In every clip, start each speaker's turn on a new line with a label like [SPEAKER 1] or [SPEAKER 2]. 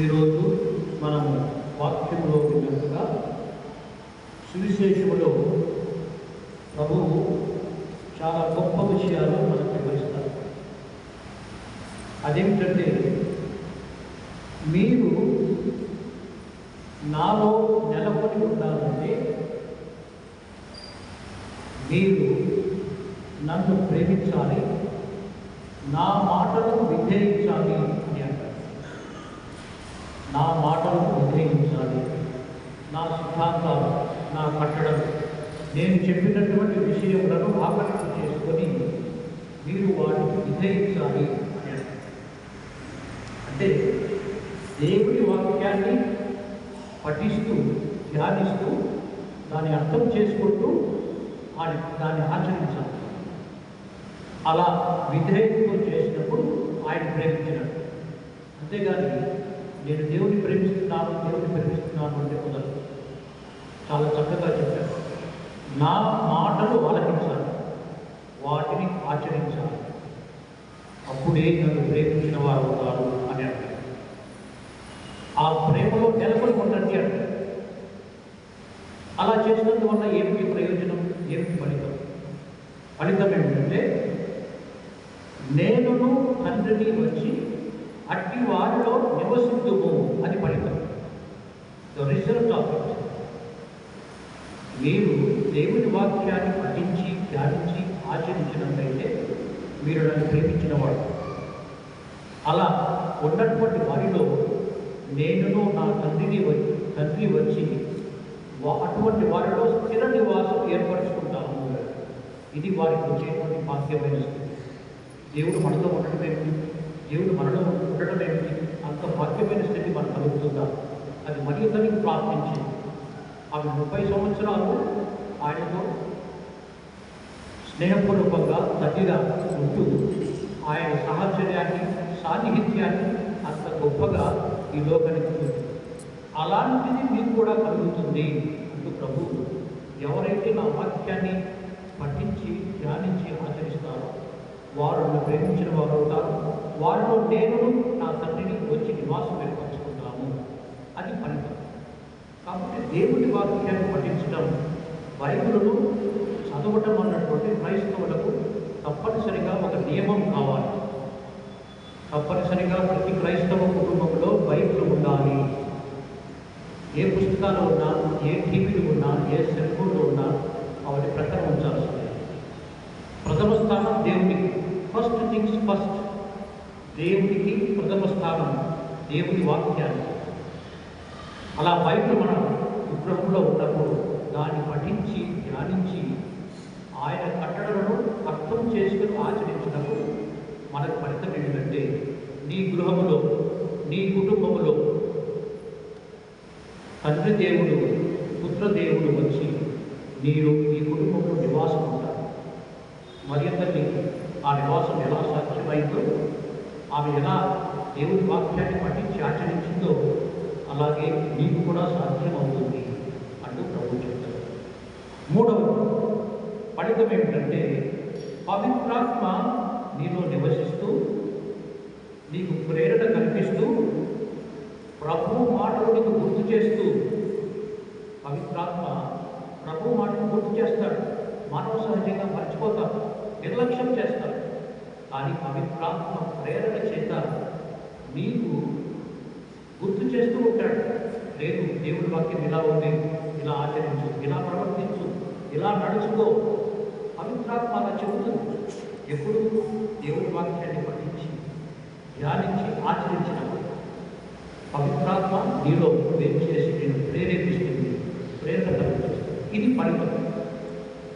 [SPEAKER 1] ఈరోజు మనము వాక్యంలో విన్నట్టుగా సువిశేషములో ప్రభువు చాలా గొప్ప విషయాలు మనకు వివరిస్తారు. అదేమిటంటే మీరు నాలో నెలకొని ఉండాలంటే మీరు నన్ను ప్రేమించాలి నా మాటలను విధేయించాలి అని అంటారు నా మాటలను విధేయించాలి నా సిద్ధాంతాలు నా కట్టడం నేను చెప్పినటువంటి విషయములను ఆకర్షణ చేసుకొని మీరు వాటిని విధేయించాలి అని అంటారు. అంటే దేవుడి వాక్యాన్ని పఠిస్తూ ధ్యానిస్తూ దాన్ని అర్థం చేసుకుంటూ దాన్ని దాన్ని ఆచరించాలి. అలా విధేయతతో చేసినప్పుడు ఆయన ప్రేమించినట్టు. అంతేగాని నేను దేవుని ప్రేమిస్తున్నాను దేవుని ప్రేమిస్తున్నాను అంటే కుదరదు. చాలా చక్కగా చెప్పారు. నా మాటలు ఆలకించాలి. వాటిని ఆచరించాలి. అప్పుడే నన్ను ప్రేమించిన వారు అవుతారు అని అంటారు ఆ ప్రేమలో నెలకొని ఉండండి అంటారు అలా చేసినందువల్ల ఏమిటి ప్రయోజనం? ఏమిటి ఫలితం? ఫలితం ఏమిటంటే నేనును తండ్రిని వచ్చి అట్టి వారిలో నివసిద్దుము అని ఫలితం. ద రిజల్ట్ ఆఫ్ ఇట్ మీరు దేవుని వాక్యాన్ని పఠించి ధ్యానించి ఆచరించినట్లయితే మీరు నన్ను ప్రేమించినవాడు అలా ఉన్నటువంటి వారిలో నేనును నా తండ్రిని వచ్చి తండ్రి వచ్చి అటువంటి వారిలో స్థిర నివాసం ఏర్పరచుకుంటాము ఇది వారికి వచ్చేటువంటి భాగ్యమైన స్థితి. దేవుడు మనలో ఉండటం ఏమిటి? దేవుడు మనలో ఉండటం ఏమిటి? అంత భాగ్యమైన స్థితి మనకు కలుగుతుందా? అది మరి ప్రార్థించింది? ప్రార్థించి ఆమె ముప్పై సంవత్సరాలు ఆయనను స్నేహపూర్వకంగా తండ్రిగా ఉంటూ ఆయన సాహచర్యాన్ని సాన్నిహిత్యాన్ని అంత గొప్పగా ఈ లోకానికి చూపింది అలాంటిది మీకు కూడా కలుగుతుంది అంటూ ప్రభు ఎవరైతే నా వాక్యాన్ని పఠించి ధ్యానించి ఆచరిస్తారో వారు ప్రేమించిన వారు అవుతారు వారిలో నేను నా తండ్రిని వచ్చి నివాసం ఏర్పరచుకుంటాము. అది ఫలితం. కాబట్టి దేవుడి వాక్యాన్ని పఠించడం బైబిల్ను చదవటం అన్నటువంటి క్రైస్తవులకు తప్పనిసరిగా ఒక నియమం కావాలి. తప్పనిసరిగా ప్రతి క్రైస్తవ కుటుంబంలో బైబిల్ ఉండాలి. ఏ పుస్తకాలు ఉన్నా ఏ టీవీలు ఉన్నా ఏ సెల్ ఫోన్లు ఉన్నా వాటి ప్రకారం ఉంచాల్సిందే. ప్రథమ స్థానం దేవునికి. ఫస్ట్ థింగ్స్ ఫస్ట్ దేవునికి ప్రథమ స్థానం దేవుని వాక్యాన్ని. అలా బైబిల్ మనం విగ్రహంలో ఉన్నప్పుడు దాన్ని పఠించి ధ్యానించి ఆయన కట్టడలను అర్థం ఆచరించటకు మనకు ఫలితం ఏంటంటే నీ గృహములో నీ కుటుంబములో తండ్రి దేవుడు పుత్రదేవుడు వచ్చి మీరు ఈ కుటుంబంలో నివాసం ఉంటారు. మరింతటి ఆ నివాసం ఎలా సాధ్యమైందో ఆమె ఎలా దేవుడి వాక్యాన్ని పఠించి ఆచరించిందో అలాగే మీకు కూడా సాధ్యమవుతుంది అంటూ ప్రభు చెప్తారు మూడవ ఫలితం ఏమిటంటే పవిత్రాత్మ నీలో నివసిస్తూ నీకు ప్రేరణ కల్పిస్తూ ప్రభు మాటలు నీకు గుర్తు చేస్తూ పవిత్రాత్మ ప్రభు మాటను గుర్తు చేస్తాడు మానవ సహజంగా మర్చిపోతాం నిర్లక్ష్యం చేస్తాం. కానీ పవిత్రాత్మ ప్రేరణ చేత నీకు గుర్తు చేస్తూ ఉంటాడు. లేదు దేవుడి వాక్యం ఇలా ఉంది ఇలా ఆచరించు ఇలా ప్రవర్తించు ఇలా నడుచుకో పవిత్రాత్మ అలా చెబుతుంది. ఎప్పుడు దేవుడి వాక్యాన్ని పఠించి ధ్యానించి ఆచరించినప్పుడు పవిత్రాత్మ నీలో వేరు చేసి నేను ప్రేరేపిస్తుంది ప్రేరణ కలుగుతుంది ఇది ఫలితం.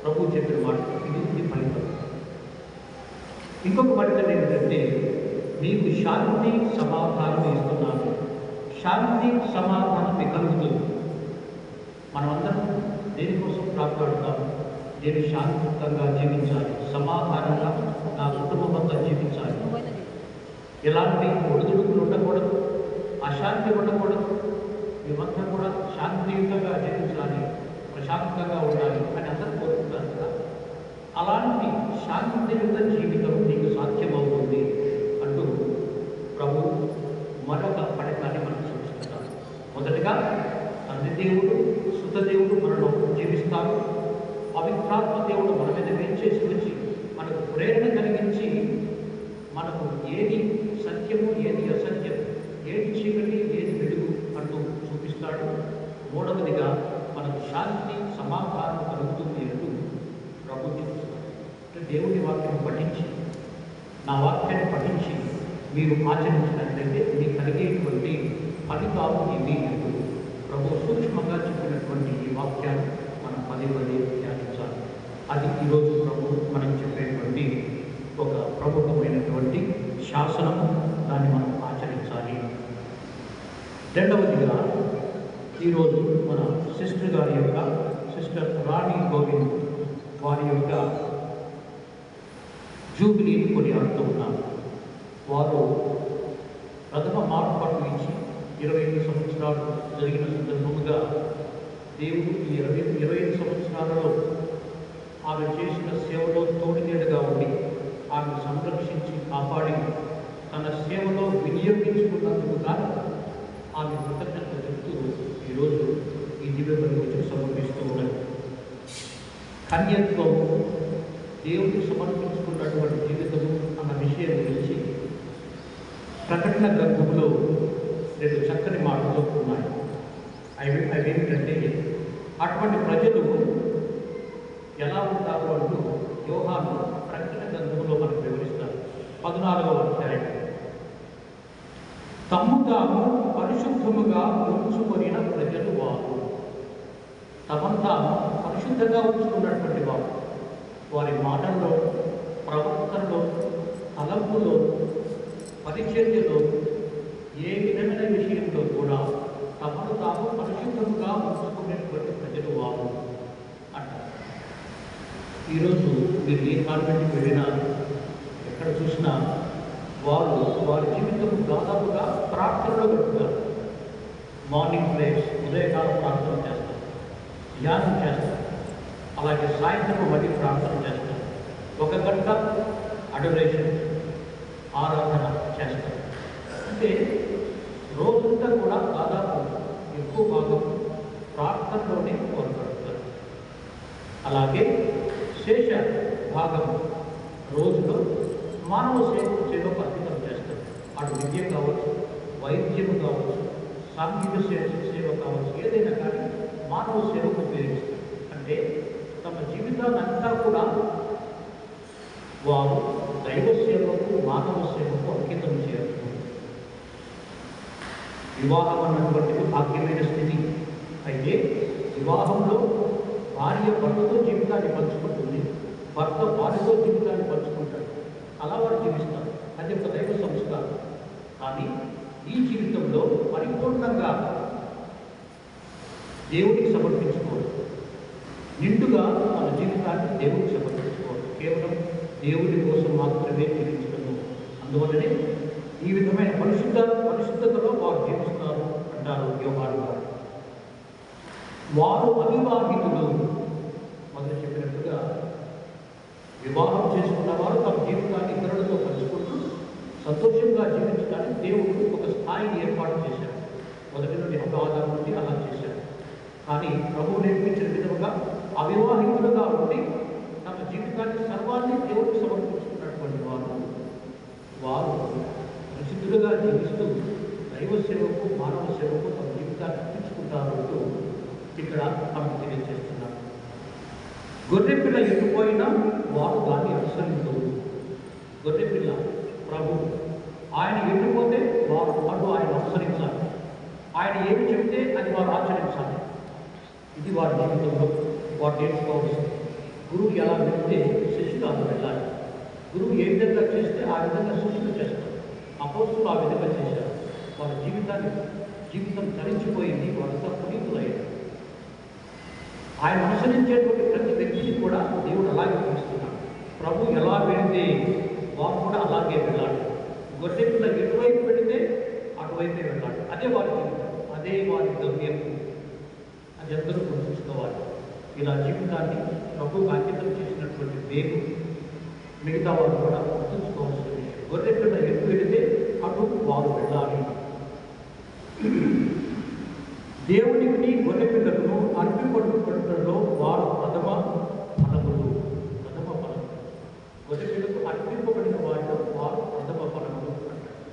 [SPEAKER 1] ప్రభు చెప్పిన మాట ఇది ఇది ఫలితం. ఇంకొక ఫలితం ఏంటంటే మీకు శాంతి సమాధానం ఇస్తున్నాను. శాంతి సమాధానం కలుగుతుంది. మనమందరం దేనికోసం ప్రార్థాడుతాము నేను శాంతియుక్తంగా జీవించాలి. సమాధానంగా నా కుటుంబంతో జీవించాలి. ఎలాంటి ఒడిదుడుకులు ఉండకూడదు. అశాంతి ఉండకూడదు. మేమంతా కూడా శాంతియుతంగా జీవించాలి. ప్రశాంతంగా ఉండాలి అని అందరూ కోరుకుంటారు కదా. అలాంటి శాంతియుత జీవితం నీకు సాధ్యమవుతుంది అంటూ ప్రభు మరొక ఫలితాన్ని మనం సూచిస్తారు మొదటగా తండ్రి దేవుడు సుతదేవుడు మనలో జీవిస్తారు. పవిత్రాత్మ దేవుడు మన మీద వేచేసి వచ్చి మనకు ప్రేరణ కలిగించి మనకు ఏది సత్యము ఏది అసత్యం ఏది చీకటి ఏది వెలుగు అంటూ చూపిస్తాడు. మూడవదిగా మనకు శాంతి సమాధానం కలుగుతుంది అంటూ ప్రభు చూపిస్తాడు అంటే దేవుని వాక్యం పఠించి నా వాక్యాన్ని పఠించి మీరు ఆచరించినట్లయితే ఇది కలిగేటువంటి ఫలితాలు ఇవి ప్రభు సూక్ష్మంగా చెప్పినటువంటి ఈ వాక్యాన్ని మనం పదే పదే అది ఈరోజు ప్రభు మనం చెప్పేటువంటి ఒక ప్రముఖమైనటువంటి శాసనం దాన్ని మనం ఆచరించాలి. రెండవదిగా ఈరోజు మన సిస్టర్ గారి యొక్క సిస్టర్ రాణి గోవింద్ వారి యొక్క జూబిలీని కొనియాడుతూ ఉన్నారు. వారు ప్రథమ మార్పాటు ఇచ్చి ఇరవై ఐదు సంవత్సరాలు జరిగిన సందర్భముగా దేవుడు ఈ ఇరవై ఇరవై ఐదు సంవత్సరాలలో ఆమె చేసిన సేవలో తోడునీడగా ఉండి ఆమె సంరక్షించి కాపాడి తన సేవలో వినియోగించుకున్నందుకు గాను ఆమె కృతజ్ఞత చెప్తూ ఈరోజు ఈ దివ్య సమర్పిస్తూ ఉన్నది. కన్యత్వం దేవుడికి సమర్పించుకున్నటువంటి జీవితము అన్న విషయం గురించి ప్రకటన గ్రంథంలో రెండు చక్కని మాటలు ఉన్నాయి. అవి అవేమిటంటే అటువంటి ప్రజలు ఎలా ఉంటారు అంటూ యోహాను ప్రకటన గ్రంథంలో మనకు వివరిస్తారు. పద్నాలుగవ అధ్యాయం. తమ్ము తాము పరిశుద్ధముగా ఉంచుకొనిన ప్రజలు వారు. తమను తాము పరిశుద్ధంగా ఉంచుకున్నటువంటి వారు. వారి మాటల్లో ప్రవర్తనలో తలంపులో పరిచర్యలో ఏ విధమైన విషయంలో కూడా తమను తాము పరిశుద్ధముగా ఉంచుకునేటువంటి ప్రజలు వారు అంటారు. ఈరోజు మీరు ఏ కాన్వెంట్కి వెళ్ళినా ఎక్కడ చూసినా వారు వారి జీవితం దాదాపుగా ప్రార్థనలో పెడుతున్నారు మార్నింగ్ ప్రేయర్స్ ఉదయకాలం ప్రార్థన చేస్తారు ధ్యానం చేస్తారు అలాగే సాయంత్రం మళ్ళీ ప్రార్థన చేస్తారు. ఒక గంట అడవరేషన్ ఆరాధన చేస్తారు. అంటే రోజంతా కూడా దాదాపు ఎక్కువ భాగం ప్రార్థనలోనే కోరపడతారు అలాగే శేష భాగం రోజులో మానవ సేవ సేవకు అంకితం చేస్తారు అటు విద్య కావచ్చు వైద్యము కావచ్చు సాంఘిక సేవ సేవ కావచ్చు ఏదైనా కానీ మానవ సేవకు ఉపయోగిస్తారు అంటే తమ జీవితాన్ని అంతా కూడా వారు దైవ సేవకు మానవ సేవకు అంకితం చేయాలి వివాహం అన్నటువంటిది భాగ్యమైన స్థితి అయితే వివాహంలో భార్య భర్తతో జీవితాన్ని పంచుకుంటుంది. భర్త భార్యతో జీవితాన్ని పంచుకుంటాడు. అలా వారు జీవిస్తారు. అది ఒక దైవ సంస్కారం. కానీ ఈ జీవితంలో పరిపూర్ణంగా దేవుడికి సమర్పించుకోవడం నిండుగా మన జీవితాన్ని దేవుడికి సమర్పించుకోవడం కేవలం దేవుడి కోసం మాత్రమే జీవించడము అందువల్లనే ఈ విధమైన పరిశుద్ధ పరిశుద్ధతలో వారు జీవిస్తున్నారు అంటారు యోగాలు వారు వారు అవివాహితులు. మొదలు చెప్పినట్టుగా వివాహం చేసుకున్న వారు తమ జీవితాన్ని ఇతరులతో కలుసుకుంటూ సంతోషంగా జీవించడానికి దేవుడు ఒక స్థాయిని ఏర్పాటు చేశాడు. మొదటి నుండి ఒక ఆధారం నుండి అలా చేశాడు. కానీ ప్రభువు నేర్పించిన విధముగా అవివాహితులుగా ఉండి తమ జీవితాన్ని సర్వాన్ని దేవుడికి సమర్పించుకున్నటువంటి వారు వారు ప్రసిద్ధులుగా జీవిస్తూ దైవ సేవకు మానవ సేవకు తమ జీవితాన్ని అర్పించుకుంటారంటూ ఇక్కడ మనకు తెలియజేస్తున్నారు గొర్రెపిల్ల ఎటుపోయినా వారు దాన్ని అనుసరించు గొర్రెపిల్ల ప్రభు ఆయన ఎటుపోతే వారు అటు ఆయన అనుసరించాలి ఆయన ఏమి చెప్తే అది వారు ఆచరించాలి. ఇది వారి జీవితంలో వారు నేర్చుకోవాల్సింది. గురువు ఎలా వెళ్తే శిష్యులు అలా వెళ్ళాలి. గురువు ఏ విధంగా చేస్తే ఆ విధంగా శిష్యులు చేస్తారు. అపోస్తులు ఆ విధంగా చేశారు. వారి జీవితాన్ని జీవితం తరించిపోయింది వారంతా పునీతులయ్యారు. ఆయన అనుసరించేటువంటి ప్రతి వ్యక్తిని కూడా దేవుడు అలాగే పిలుస్తున్నాడు ప్రభు ఎలా వెళితే వారు కూడా అలాగే వెళ్ళాడు గొర్రె పిల్ల ఎటువైపు వెళితే అటువైపే వెళ్ళాడు అదే వారి జీవితం అదే వారి గమ్యం. అది అందరూ గుర్తుంచుకోవాలి ఇలా జీవితాన్ని ప్రభుకు అంకితం చేసినటువంటి వేగు మిగతా వారు కూడా గుర్తుంచుకోవాల్సిన విషయం. గొర్రె పిల్ల ఎటు వెళితే అటు వారు వెళ్ళాలి. దేవునికి గొర్రె పిల్లలను అర్పింపు వారు ప్రథమ ఫలములు. ప్రథమ ఫలములు. గొర్రెలకు అర్పింపబడిన వారిలో వారు ప్రథమ ఫలములు అంటారు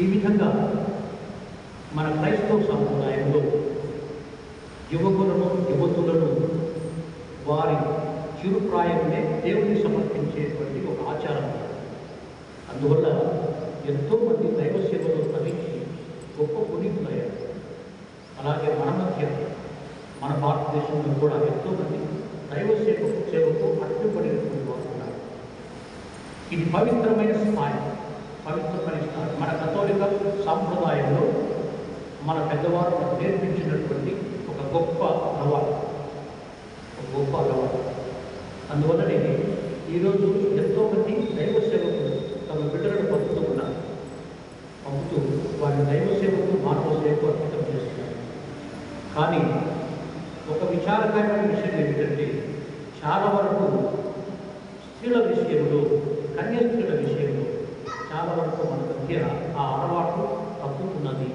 [SPEAKER 1] ఈ విధంగా మన క్రైస్తవ సంప్రదాయంలో యువకులను యువతులను వారి చిరుప్రాయమే దేవుని సమర్పించేటువంటి ఒక ఆచారం. అందువల్ల ఎంతోమంది దైవ సేవలో తరించి గొప్ప అలాగే మన మధ్య మన భారతదేశంలో కూడా ఎంతో మంది దైవ సేవ సేవకు అడ్డుపడినటువంటి వారు ఉన్నారు. ఇది పవిత్రమైన స్థాయి పవిత్రమైన స్థాయి. మన కథోలిక సాంప్రదాయంలో మన పెద్దవారు మనకు నేర్పించినటువంటి ఒక గొప్ప అలవాటు. ఒక గొప్ప అలవాటు. అందువల్లనే ఈరోజు ఎంతోమంది దైవ సేవకులు తమ బిడ్డలను పంపుతూ ఉన్నారు పంపుతూ వారి దైవ సేవకు మానవ సేవకు అర్పితం చేస్తున్నారు కానీ ఒక విచారకరమైన విషయం ఏమిటంటే చాలా వరకు స్త్రీల విషయంలో కన్య స్త్రీల విషయంలో చాలా వరకు మన మధ్య ఆ అలవాటు తగ్గుతున్నది.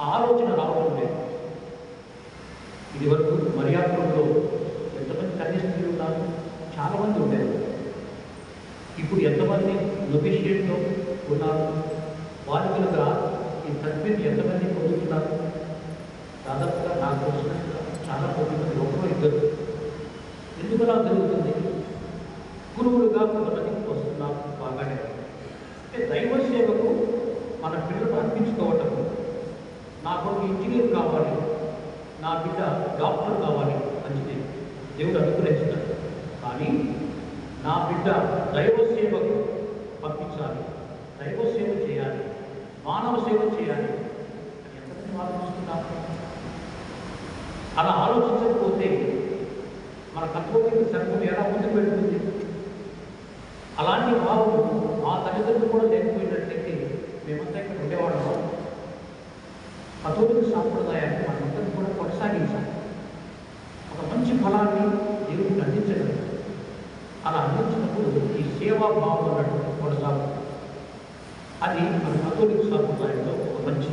[SPEAKER 1] ఆ ఆలోచన రావడం లేదు. ఇది వరకు మర్యాదలో ఎంతమంది కన్య స్త్రీలు ఉన్నారు? చాలామంది ఉండేది ఇప్పుడు ఎంతమంది నొబిషియట్లో ఉన్నారు? వారి కనుక ఈ తద్బీర్ ఎంతమంది పొందుతున్నారు? దాదాపుగా నాకు చాలా కోటి మంది ఒకరో ఇద్దరు. ఎందుకు అలా జరుగుతుంది? గురువులుగా కొంతమందికి వస్తున్నారు బాగానే అంటే దైవ సేవకు మన పిల్లలు అర్పించుకోవటం నా కొడుకు ఇంజనీర్ కావాలి. నా బిడ్డ డాక్టర్ కావాలి మంచిది దేవుడు అనుగ్రహిస్తాడు కానీ నా బిడ్డ దైవ సేవకు పంపించాలి. దైవ సేవ చేయాలి. మానవ సేవ చేయాలి. అని ఎంతమంది ఆలోచిస్తున్నారు? అలా ఆలోచించకపోతే మన కథోలిక సంఘం ఎలా ముందుకు వెళ్తుంది అలాంటి భావం మా తల్లిదండ్రులు కూడా లేకపోయినట్లయితే మేమంతా ఇక్కడ ఉండేవాళ్ళం. కథోలిక సాంప్రదాయాన్ని మనందరం కూడా కొనసాగించాలి. ఒక మంచి ఫలాన్ని దేవుడికి అందించగలం అలా అందించినప్పుడు ఈ సేవా భావం అన్నటువంటి కొనసాగుతుంది. అది మన కథోలిక సాంప్రదాయంలో ఒక మంచి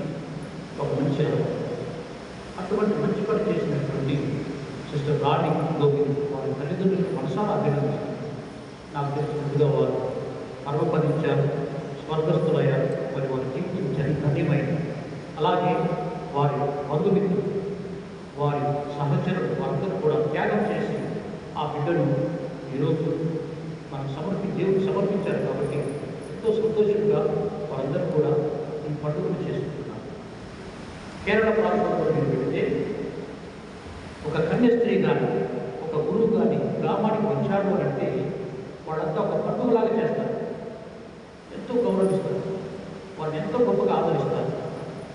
[SPEAKER 1] ఒక మంచి అటువంటి మంచి పని చేసినటువంటి సిస్టర్ రాణి గోవింద్ వారి తల్లిదండ్రులకు మనసారా అభినందిస్తారు. నాకు తెలిసినట్టుగా వారు పర్వపదించారు స్వర్గస్థులయ్యారు మరి వారి జీవితం చరిత్రమైంది అలాగే వారి బంధుమిత్రులు వారి సహచరులు వారందరూ కూడా త్యాగం చేసి ఆ బిడ్డను ఈరోజు మనం సమర్పి దేవుడికి సమర్పించారు కాబట్టి ఎంతో సంతోషంగా వారందరూ కూడా ఈ పండుగను చేస్తున్నారు కేరళ ప్రాంతంలో మీరు వెళితే ఒక కన్య స్త్రీ కానీ ఒక గురువు కానీ గ్రామానికి వచ్చాడు అని అంటే వాళ్ళంతా ఒక పండుగలాగా చేస్తారు. ఎంతో గౌరవిస్తారు. వారిని ఎంతో గొప్పగా ఆదరిస్తారు.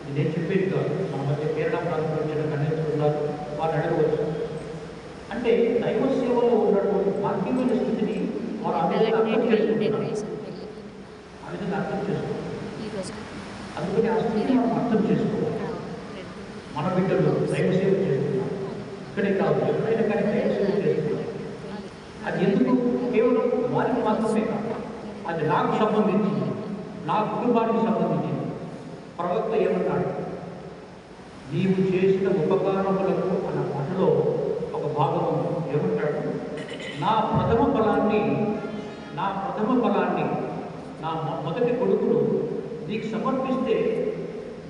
[SPEAKER 1] ఇది నేను చెప్పేది కాదు. మన మధ్య కేరళ ప్రాంతంలో వచ్చిన కన్యస్త్రులు ఉన్నారు. వారిని అడగవచ్చు. అంటే దైవ సేవలో ఉన్నటువంటి భాగ్యమైన స్థితిని వారు అర్థం చేసుకుంటారు అందుకని ఆ స్థితిని మనం అర్థం మన బిడ్డలు దైవ సేవ ఇక్కడే కాదు ఎక్కడైనా కానీ దైవ సేవ అది ఎందుకు కేవలం వారికి మాత్రమే కాదు అది నాకు సంబంధించింది నా కుటుంబానికి సంబంధించింది ప్రవక్త ఏమన్నాడు నీవు చేసిన ఉపకారములకు అన్న మాటలో ఒక భాగం ఏమంటాడు నా ప్రథమ ఫలాన్ని నా ప్రథమ ఫలాన్ని నా మొదటి కొడుకును నీకు సమర్పిస్తే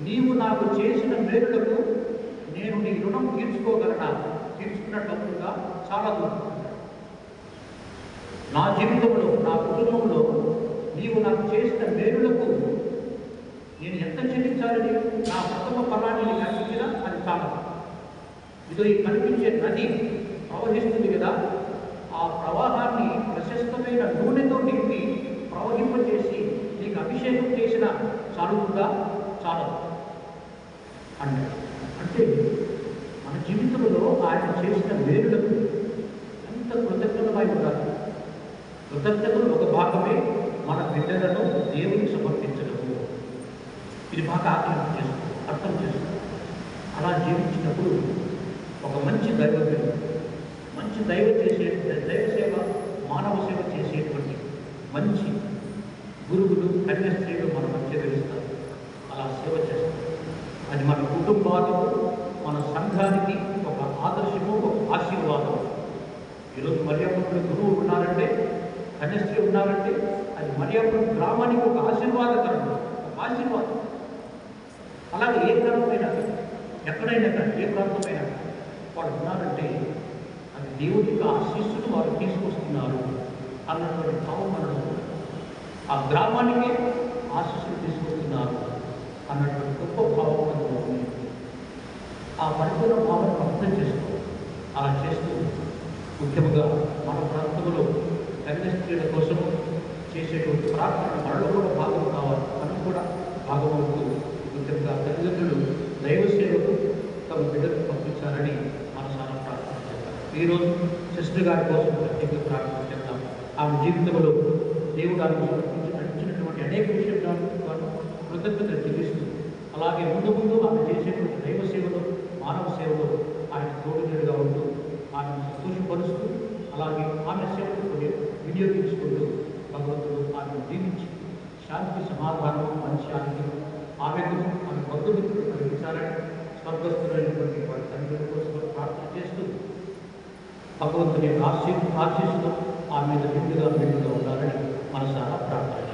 [SPEAKER 1] నీవు నాకు చేసిన మేలులకు నేను నీ రుణం తీర్చుకోగలనా? తీర్చుకున్నట్లుగా చాలా దూరం నా జీవితంలో నా కుటుంబంలో నీవు నాకు చేసిన మేలులకు నేను ఎంత చెల్లించాలని నా ప్రథమ ఫలాన్ని నీకు అది చాలా ఇదో ఈ కనిపించే నది ప్రవహిస్తుంది కదా ఆ ప్రవాహాన్ని ప్రశస్తమైన నూనెతో నింపి ప్రవహింపజేసి నీకు అభిషేకం చేసిన చాలుగా చాలా అన్నాడు ఆయన చేసిన మేలులకు ఎంత కృతజ్ఞతమై ఉండాలి కృతజ్ఞతలు ఒక భాగమే మన బిడ్డలను దేవునికి సమర్పించడము. ఇది బాగా ఆకలి చేసుకో అర్థం చేసుకో. అలా జీవించినప్పుడు ఒక మంచి దైవజ్ఞుడు మంచి దైవ చేసే దైవ సేవ మానవ సేవ చేసేటువంటి మంచి గురువులు కన్యాస్త్రీలు మన మధ్య వెలుస్తారు అలా సేవ చేస్తారు. అది మన కుటుంబాలకు మన సంఘానికి ఒక ఆదర్శము ఒక ఆశీర్వాదం. ఈరోజు మరియాపురం గురువు ఉన్నారంటే కన్యశ్రీ ఉన్నారంటే అది మరియాపురం గ్రామానికి ఒక ఆశీర్వాదకరం ఒక ఆశీర్వాదం. అలాగే ఏ గ్రామమైనా ఎక్కడైనా కానీ ఏ ప్రాంతమైనా వాడు ఉన్నారంటే అది దేవుడి యొక్క ఆశీస్సును వారు తీసుకొస్తున్నారు అన్నటువంటి భావం మనలో ఆ గ్రామానికి ఆశీస్సులు తీసుకొస్తున్నారు అన్నటువంటి గొప్ప భావం మనలో ఉంది. ఆ పరిపూర్ణ భావన అర్థం చేస్తూ అలా చేస్తూ ముఖ్యంగా మన ప్రాంతంలో కన్యస్త్రీల కోసం చేసేటువంటి ప్రార్థన మనలో కూడా భాగం కావాలి మనం కూడా భాగమవుతూ ముఖ్యంగా తల్లిదండ్రులు దైవ సేవకు తమ బిడ్డకు పంపించాలని మనసారా ప్రార్థన చేద్దాం ఈరోజు సిస్టర్ గారి కోసం ప్రత్యేక ప్రార్థన చేద్దాం. ఆమె జీవితంలో దేవుడు నడిచినటువంటి అనేక విషయాలు వారు కృతజ్ఞతలు చెల్లిస్తూ అలాగే ముందు ముందు ఆమె చేసేటువంటి దైవ సేవలో మానవ సేవలో ఆయన తోడుగా ఉంటూ ఆమెను సంతోషపరుస్తూ అలాగే ఆమె సేవలు కూడా వినియోగించుకుంటూ భగవంతుడు ఆమెను దీవించి శాంతి సమాధానం మంచి శాంతి ఆమెకు ఆమె బంధుమిత్రులు కలిగించాలని స్వర్గస్థులైనటువంటి వారి తండ్రుల కోసం ప్రార్థన చేస్తూ భగవంతుని ఆశీ ఆశీస్సుతో ఆమె మీద నిండుగా నిండుగా ఉండాలని మనసారా ప్రార్థన